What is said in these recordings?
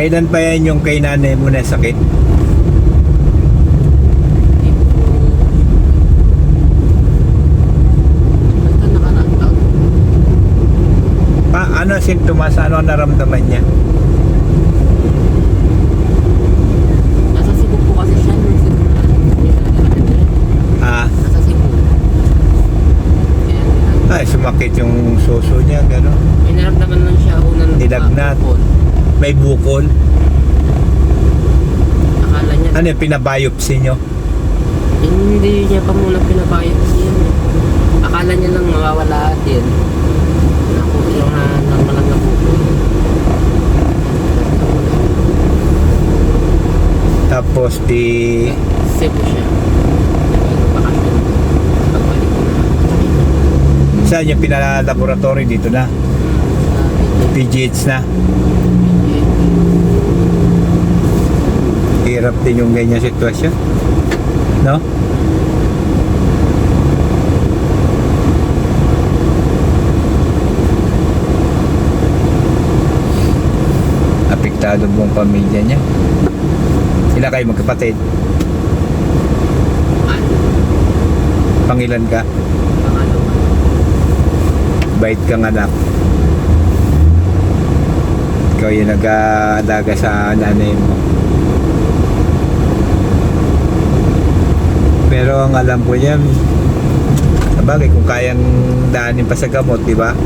Kailan pa yan yung kay nanay mo na sakit? Pa, ano sintomas? Ano ang naramdaman niya? Nasa Cebu po kasi siya. Ah, Nasa Cebu. Ay, sumakit yung suso niya, gano'n. may naramdaman lang siya una ng Nilagnat. May bukol. Akala niya, Ano yung pinabiopsy nyo? hindi niya pa muna pinabayad siya. Akala niya lang mawawala din. Naku, yung na, normal lang na bukol. Tapos di... Cebu siya. Saan yung pinalaboratory dito na? PGH na. Hirap din yung ganyan sitwasyon. No? Apektado buong pamilya niya. Sila kayo magkapatid. Pangilan ka? pangalawa. Bait kang anak. Ikaw yung nag-aalaga sa nanay mo. Pero ang alam ko yan, sabagay kung kayang daanin pa sa gamot, di ba?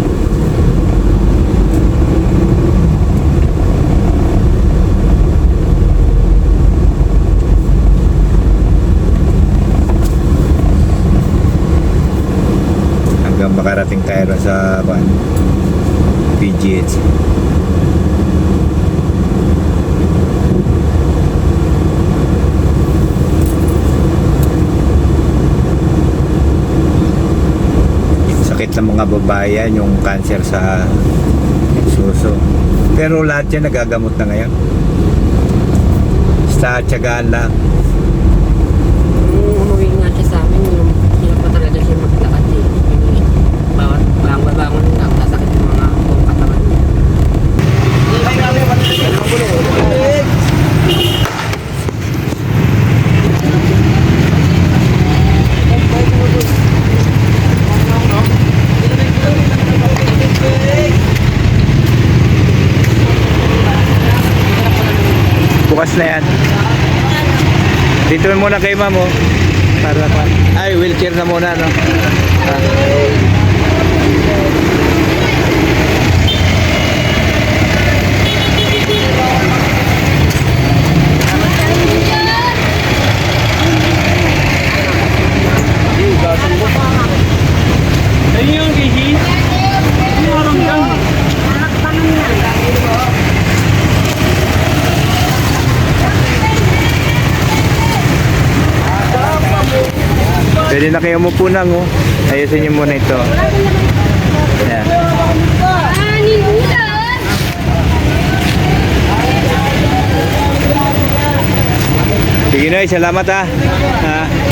Hanggang makarating tayo sa van, PGH. Ng mga babayan yung cancer sa suso. Pero lahat yan nagagamot na ngayon. Basta tiyagaan lang. Nung umuwi nga siya sa amin, yung hirap pa talaga siya maglakad eh. Yung bawat bangon na, sasakit yung mga buong katawan niya. Bukas na yan. Dito muna kay ma'am oh. Para pa. Ay, wheelchair na muna no. Ah. Pwede na kayo umupo nang oh. Ayusin niyo muna ito. Yan. Sige Noy, salamat ah. ah.